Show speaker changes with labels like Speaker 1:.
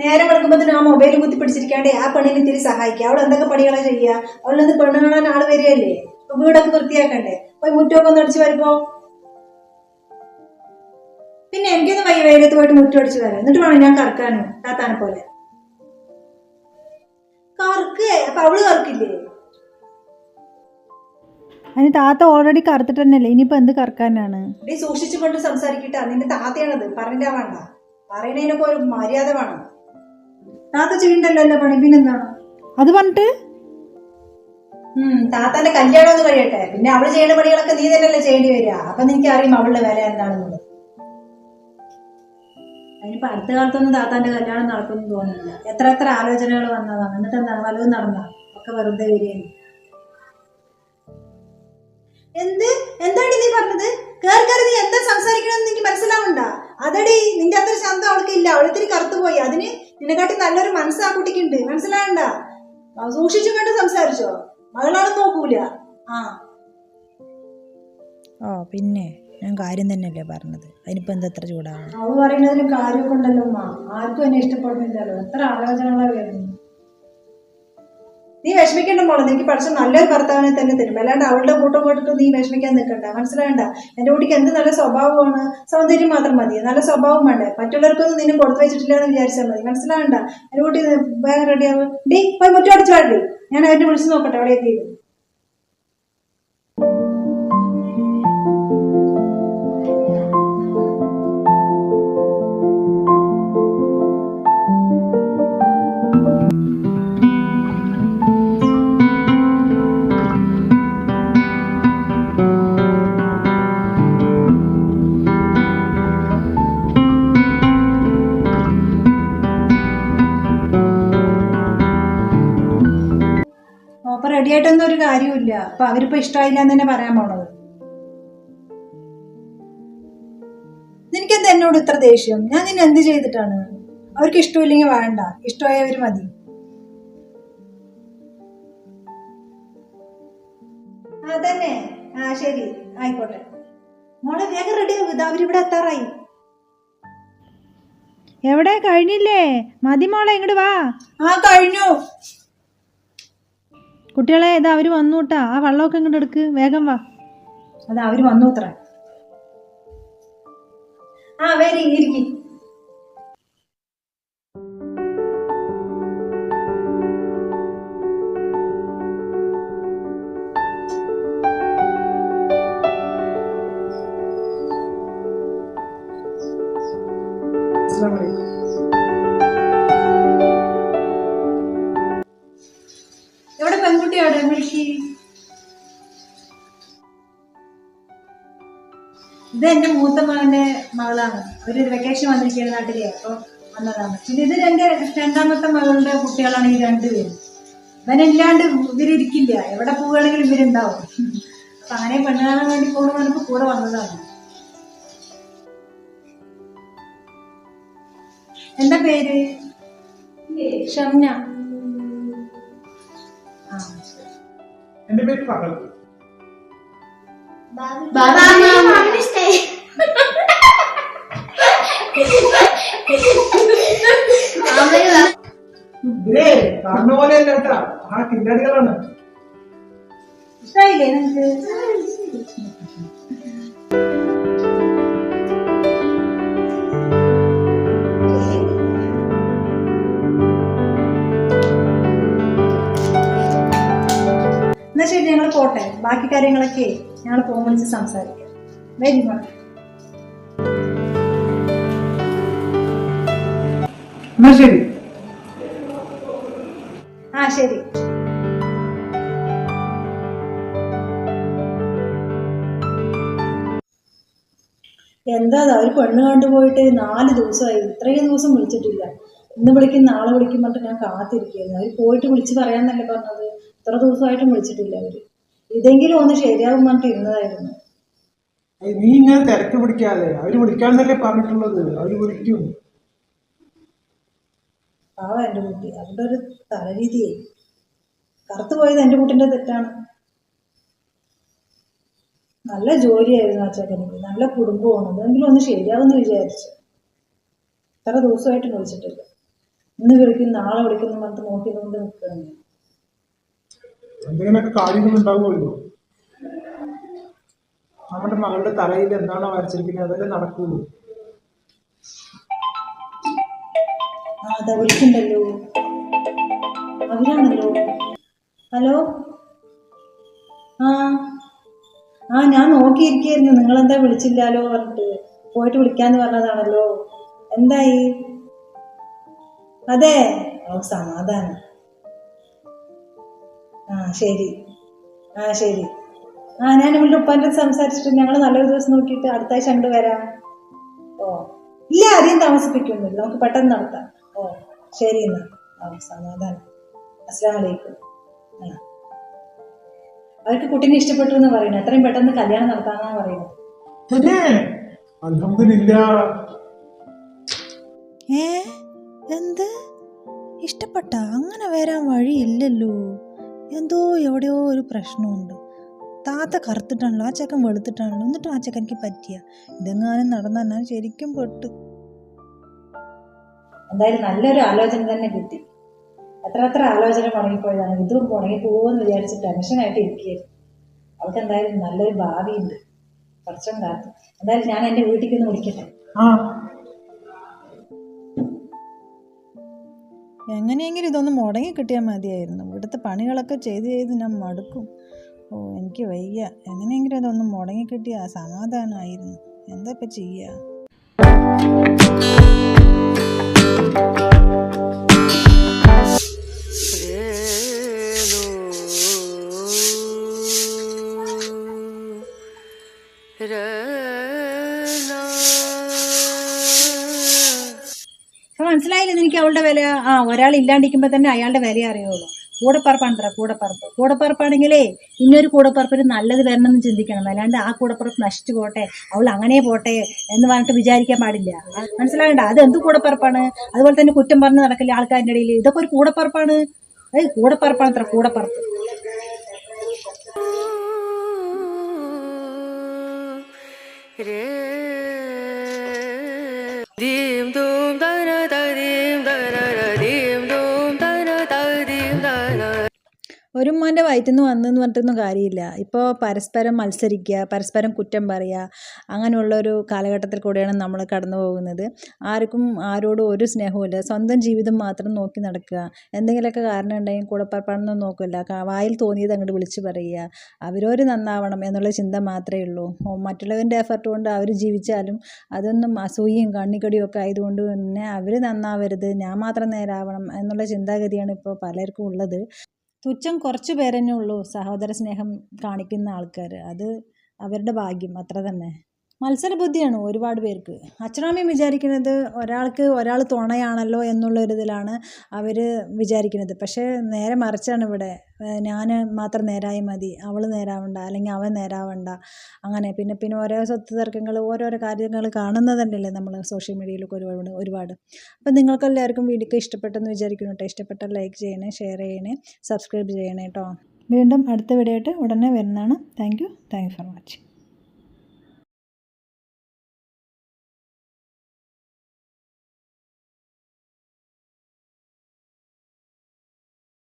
Speaker 1: നേരെ വെളുക്കുമ്പോൾ ആ മൊബൈൽ കുത്തി പിടിച്ചിരിക്കാണ്ട് ആ പെണ്ണിനെ ഇത്തിരി സഹായിക്കുക അവൾ എന്തൊക്കെ പണികളാണ് ചെയ്യുക? അവളിന്ന് പെണ്ണ് കാണാൻ ആൾ വരികയല്ലേ? വീടൊക്കെ വൃത്തിയാക്കണ്ടേ? പോയി മുറ്റമൊക്കെ ഒന്ന് അടിച്ചു വരുമ്പോ. പിന്നെ എനിക്കൊന്ന് വൈ വേഗത്ത് പോയിട്ട് മുറ്റം അടിച്ചു വരാം എന്നിട്ട് വേണം ഞാൻ കറക്കാനും താത്താനെ പോലെ. കറക്കേ? അപ്പൊ അവൾ കറക്കില്ലേ?
Speaker 2: അതിന് താത്ത ഓൾറെഡി കറുത്തിട്ട് തന്നെയല്ലേ? ഇനിയിപ്പോ എന്ത് കറക്കാനാണ്?
Speaker 1: നീ സൂക്ഷിച്ചു കൊണ്ട് സംസാരിക്കട്ടെ. നിന്റെ താത്തയാണത്. പറഞ്ഞിട്ടാ വേണ്ട. പറയണതിനൊക്കെ ഒരു മര്യാദ വേണം. താത്ത ചെയ്യണ്ടല്ലോ അല്ല പണി? പിന്നെന്താണ്
Speaker 2: അത് പറഞ്ഞിട്ട്?
Speaker 1: താത്താന്റെ കല്യാണം ഒന്ന് കഴിയട്ടെ. പിന്നെ അവൾ ചെയ്യുന്ന പണികളൊക്കെ നീ തന്നെയല്ലേ ചെയ്യേണ്ടി വരിക. അപ്പൊ നിനക്ക് അറിയും അവളുടെ വില എന്താണെന്നുള്ളത്. അതിനിപ്പോ അടുത്ത കാലത്തൊന്നും താത്താന്റെ കല്യാണം നടക്കുമെന്ന് തോന്നുന്നില്ല. എത്ര എത്ര ആലോചനകൾ വന്നതാണ്. എന്നിട്ട് എന്താണ് വലുതും നടന്ന ഒക്കെ വെറുതെ വരികയാണ്. എന്ത്? എന്താണ് നീ പറഞ്ഞത്? കേറി കയറി നീ എന്താ സംസാരിക്കണമെന്ന് എനിക്ക് മനസ്സിലാവണ്ട. അതടി നിന്റെ അത്ര ശബ്ദം അവൾക്ക് ഇല്ല. അവളിത്തിരി കറുത്തുപോയി അതിന് നിന്നെക്കാട്ടി നല്ലൊരു മനസ്സ് ആ കുട്ടിക്കുണ്ട്. മനസ്സിലാവണ്ട? സൂക്ഷിച്ചും കണ്ട് സംസാരിച്ചോ? മകളാണ് നോക്കൂല. ആ.
Speaker 2: ഓ പിന്നെ ഞാൻ കാര്യം തന്നെയല്ലേ പറഞ്ഞത്. അതിനിപ്പോ എന്താ എത്ര ചൂടാണ്
Speaker 1: അവൾ പറയുന്നതിന് കാര്യമൊക്കെ ഉണ്ടല്ലോ ആർക്കും എന്നെ ഇഷ്ടപ്പെടുന്നില്ലല്ലോ. എത്ര ആലോചനകളാ വരുന്നു. നീ വിഷമിക്കണ്ട മോളെ നിനക്ക് പഠിച്ച നല്ലൊരു ഭർത്താവിനെ തന്നെ തരും. അല്ലാണ്ട് അവളുടെ കൂട്ടം കൊടുത്ത് നീ വിഷമിക്കാൻ നിൽക്കണ്ട. മനസ്സിലായണ്ട? എന്റെ കുട്ടിക്ക് എന്ത് നല്ല സ്വഭാവമാണ്? സൗന്ദര്യം മാത്രം മതി. നല്ല സ്വഭാവം വേണ്ടേ? മറ്റുള്ളവർക്കൊന്നും നിന്നെ കൊടുത്തു വെച്ചിട്ടില്ല എന്ന് വിചാരിച്ചാൽ മതി. മനസ്സിലാവണ്ട എന്റെ കുട്ടി വേഗം റെഡിയാവും ഡി പോയി മുറ്റം അടിച്ചു ഞാൻ അവരെ വിളിച്ചു നോക്കട്ടെ അവിടെ എത്തിയത്? ആയിട്ടൊന്നും ഒരു കാര്യമില്ല അപ്പൊ അവരിപ്പോ ഇഷ്ടമായില്ല എന്ന് തന്നെ പറയാൻ പോണത്. നിനക്കെന്താ എന്നോട് ഇത്ര ദേഷ്യം? ഞാൻ നിന്നെ എന്ത് ചെയ്തിട്ടാണ്? അവർക്ക് ഇഷ്ടമില്ലെങ്കിൽ വേണ്ട. ഇഷ്ടമായവര് മതി. അതന്നെ ആ ശരി. ആയിക്കോട്ടെ. മോളെ വേഗം റെഡി ആവുക അവരിവിടെ എത്താറായി.
Speaker 2: എവിടെ? കഴിഞ്ഞില്ലേ? മതി മോളെ ഇങ്ങോട്ട് വാ.
Speaker 1: ആ കഴിഞ്ഞു.
Speaker 2: കുട്ടികളെ ഇതാ അവർ വന്നൂട്ടാ. ആ വള്ളമൊക്കെ ഇങ്ങോട്ട് എടുക്ക്. വേഗം വാ.
Speaker 1: അതാ അവർ വന്നൂത്ര ആ എവിടെ ഇത് എന്റെ മൂത്ത മകന്റെ മകളാണ്. ഒരു വെക്കേഷൻ വന്നിരിക്കുന്ന നാട്ടിലെ. അപ്പൊ വന്നതാണ്. പിന്നെ ഇത് എന്റെ രണ്ടാമത്തെ മകളുടെ കുട്ടികളാണ് ഈ രണ്ടുപേരും. ഇവനില്ലാണ്ട് ഇവരിക്കില്ല എവിടെ പോവുകയാണെങ്കിലും ഇവരുണ്ടാവും. അപ്പൊ അങ്ങനെ പെണ്ണുകാണാൻ വേണ്ടി പോകണ കൂടെ വന്നതാണ്. എന്താ പേര്? ഷംന.
Speaker 3: എന്റെ പേര് പകൽ. കാണുന്ന പോലെ അല്ല കേട്ടാ. ആ കില്ലാടികളാണ്
Speaker 1: ഇഷ്ടായില്ലേ നിനക്ക്? ശരി ഞങ്ങൾ പോട്ടെ. ബാക്കി കാര്യങ്ങളൊക്കെ ഞങ്ങൾ ഫോൺ വിളിച്ച് സംസാരിക്കാം. വെരി മച്ച്
Speaker 3: എന്നാ ശരി.
Speaker 1: ആ ശരി. എന്താ ഒരു പെണ്ണ് കണ്ടുപോയിട്ട് നാല് ദിവസമായി. ഇത്രയും ദിവസം വിളിച്ചിട്ടില്ല. ഇന്ന് വിളിക്കും നാളെ വിളിക്കും പറഞ്ഞിട്ട് ഞാൻ കാത്തിരിക്കുകയായിരുന്നു. അവർ പോയിട്ട് വിളിച്ച് പറയാന്നല്ലേ പറഞ്ഞത്? ഇത്ര ദിവസമായിട്ടും വിളിച്ചിട്ടില്ല അവർ. ഇതെങ്കിലും ഒന്ന് ശരിയാകും പറഞ്ഞിട്ട് ഇരുന്നതായിരുന്നു.
Speaker 3: നീ ഇങ്ങനെ തിരക്ക് പിടിക്കാതെ. അവർ വിളിക്കാന്നല്ലേ പറഞ്ഞിട്ടുള്ളത്. അവർ വിളിക്കും.
Speaker 1: പാവ എന്റെ കുട്ടി. അവരുടെ ഒരു തലരീതിയെ കറുത്തു പോയത് എന്റെ കുട്ടിന്റെ തെറ്റാണ്. നല്ല ജോലിയായിരുന്നു ആ ചെക്കനിക്ക് നല്ല കുടുംബമാണ്. അതെങ്കിലും ഒന്ന് ശരിയാവുമെന്ന് വിചാരിച്ചു. ഇത്ര ദിവസമായിട്ട് വിളിച്ചിട്ടില്ല.
Speaker 4: ഇന്ന് വിളിക്കും നാളെ വിളിക്കുന്നു പറഞ്ഞിട്ട് നോക്കിക്കൊണ്ട് നിൽക്കുകയാണ്
Speaker 3: എന്തെങ്കിലുമൊക്കെ കാര്യങ്ങൾ ഉണ്ടാവുമല്ലോ? നമ്മുടെ മകളുടെ തലയിൽ എന്താണോ വരച്ചിരിക്കുന്നത്? അതല്ലേ നടക്കുള്ളൂ
Speaker 4: അവരാണല്ലോ. ഹലോ? ആ ആ ഞാൻ നോക്കിയിരിക്കായിരുന്നു നിങ്ങളെന്താ വിളിച്ചില്ലാലോ പറഞ്ഞിട്ട്. പോയിട്ട് വിളിക്കാന്ന് പറഞ്ഞതാണല്ലോ. എന്തായി? അതെ ഓ സമാധാനം. ആ ശരി. ആ ശരി. ആ ഞാൻ ഇവളുടെ ഉപ്പാന്റെ സംസാരിച്ചിട്ട് ഞങ്ങൾ നല്ലൊരു ദിവസം നോക്കിയിട്ട് അടുത്ത ആഴ്ച അങ്ങോട്ട് വരാം. ഓ ഇല്ല അധികം താമസിപ്പിക്കുന്നില്ല നമുക്ക് പെട്ടെന്ന് നടത്താം. ഓ ശരി എന്നാ. സമാധാനം. അസ്സാം വലൈക്കും ആ. അവർക്ക് കുട്ടീനെ ഇഷ്ടപ്പെട്ടു എന്ന് പറയുന്നത്. എത്രയും പെട്ടെന്ന് കല്യാണം നടത്താന്നാ പറയുന്നത്.
Speaker 1: ഏ? എന്ത്? ഇഷ്ടപ്പെട്ട? അങ്ങനെ വരാൻ വഴിയില്ലല്ലോ. എന്തോ എവിടെയോ ഒരു പ്രശ്നമുണ്ട്. താത്ത കറുത്തിട്ടാണല്ലോ ആ ചെക്കൻ വെളുത്തിട്ടാണല്ലോ. എന്നിട്ടും ആ ചെക്കനിക്ക് പറ്റിയ. ഇതെങ്ങാനും നടന്നാൽ ശരിക്കും പെട്ടു.
Speaker 4: എന്തായാലും നല്ലൊരു ആലോചന തന്നെ കിട്ടി. അത്ര അത്ര ആലോചന മുടങ്ങിപ്പോയതാണ്. ഇതും മുടങ്ങിപ്പോകുമെന്ന് വിചാരിച്ച് ടെൻഷനായിട്ട് ഇരിക്കുകയായിരുന്നു. അവൾക്ക് എന്തായാലും നല്ലൊരു ഭാവിയുണ്ട്. കുറച്ചും കാലത്ത് എന്തായാലും ഞാൻ എന്റെ വീട്ടിലേക്ക് ഒന്ന് വിളിക്കട്ടെ?
Speaker 1: എങ്ങനെയെങ്കിലും ഇതൊന്ന് മുടങ്ങി കിട്ടിയാൽ മതിയായിരുന്നു. ഇവിടുത്തെ പണികളൊക്കെ ചെയ്ത് ചെയ്ത് ഞാൻ മടുക്കും. ഓ എനിക്ക് വയ്യ. എങ്ങനെയെങ്കിലും ഇതൊന്ന് മുടങ്ങി കിട്ടിയാൽ സമാധാനമായിരുന്നു എന്താ ഇപ്പം ചെയ്യുക
Speaker 4: മനസ്സിലായില്ല എനിക്ക് അവളുടെ വില ആ ഒരാൾ ഇല്ലാണ്ടിരിക്കുമ്പോ തന്നെ അയാളുടെ വില അറിയുള്ളൂ. കൂടപ്പറപ്പാണ് കൂടപ്പറപ്പ്. കൂടപ്പറപ്പാണെങ്കിലേ ഇന്നൊരു കൂടപ്പറപ്പിന് നല്ലത് വരണമെന്ന് ചിന്തിക്കണം. അല്ലാണ്ട് ആ കൂടപ്പറപ്പ് നശിച്ചു പോട്ടെ അവൾ അങ്ങനെ പോട്ടെ എന്ന് പറഞ്ഞിട്ട് വിചാരിക്കാൻ പാടില്ല. മനസ്സിലാകണ്ട? അത് എന്ത് കൂടപ്പറപ്പാണ്? അതുപോലെ തന്നെ കുറ്റം പറഞ്ഞ് നടക്കില്ല ആൾക്കാരുടെ ഇടയിൽ. ഇതൊക്കെ ഒരു കൂടപ്പറപ്പാണ്. ഏയ് കൂടപ്പറപ്പാണ് അത്ര കൂടപ്പറപ്പ്.
Speaker 5: Dim
Speaker 1: ഒരു ഉമ്മാന്റെ വയറ്റിൽ നിന്ന് വന്നെന്ന് പറഞ്ഞിട്ടൊന്നും കാര്യമില്ല. ഇപ്പോൾ പരസ്പരം മത്സരിക്കുക പരസ്പരം കുറ്റം പറയുക അങ്ങനെയുള്ളൊരു കാലഘട്ടത്തിൽ കൂടെയാണ് നമ്മൾ കടന്നു പോകുന്നത്. ആർക്കും ആരോടും ഒരു സ്നേഹവുമില്ല. സ്വന്തം ജീവിതം മാത്രം നോക്കി നടക്കുക. എന്തെങ്കിലുമൊക്കെ കാരണം ഉണ്ടെങ്കിൽ കൂടെ പറഞ്ഞൊന്നും നോക്കില്ല വായിൽ തോന്നിയത് അങ്ങോട്ട് വിളിച്ച് പറയുക. അവരവർ നന്നാവണം എന്നുള്ള ചിന്ത മാത്രമേ ഉള്ളൂ. മറ്റുള്ളവന്റെ എഫർട്ട് കൊണ്ട് അവർ ജീവിച്ചാലും അതൊന്നും അസൂയയും കണ്ണിക്കടിയും ഒക്കെ ആയതുകൊണ്ട് തന്നെ അവർ നന്നാവരുത് ഞാൻ മാത്രം നേരാവണം എന്നുള്ള ചിന്താഗതിയാണ് ഇപ്പോൾ പലർക്കും ഉള്ളത്. തുച്ഛം കുറച്ച് പേരെന്നെ ഉള്ളൂ സഹോദര സ്നേഹം കാണിക്കുന്ന ആൾക്കാർ അത് അവരുടെ ഭാഗ്യം. അത്ര തന്നെ. മത്സരബുദ്ധിയാണ് ഒരുപാട് പേർക്ക്. അച്ഛനമ്മയും വിചാരിക്കുന്നത് ഒരാൾക്ക് ഒരാൾ തുണയാണല്ലോ എന്നുള്ളൊരിതിലാണ് അവർ വിചാരിക്കുന്നത്. പക്ഷേ നേരെ മറിച്ചാണ് ഇവിടെ ഞാൻ മാത്രം നേരായി മതി അവൾ നേരാവണ്ട അല്ലെങ്കിൽ അവൻ നേരാവണ്ട അങ്ങനെ. പിന്നെ പിന്നെ ഓരോ സ്വത്ത് തർക്കങ്ങൾ ഓരോരോ കാര്യങ്ങൾ കാണുന്നതല്ലേ നമ്മൾ സോഷ്യൽ മീഡിയയിലൊക്കെ ഒരുപാട് ഒരുപാട്. അപ്പം നിങ്ങൾക്കെല്ലാവർക്കും വീഡിയോ ഇഷ്ടപ്പെട്ടെന്ന് വിചാരിക്കുന്നു കേട്ടോ ഇഷ്ടപ്പെട്ട ലൈക്ക് ചെയ്യണേ ഷെയർ ചെയ്യണേ സബ്സ്ക്രൈബ് ചെയ്യണേ കേട്ടോ വീണ്ടും അടുത്ത വീഡിയോ ആയിട്ട് ഉടനെ വരുന്നതാണ്. Thank you. Thank you for watching.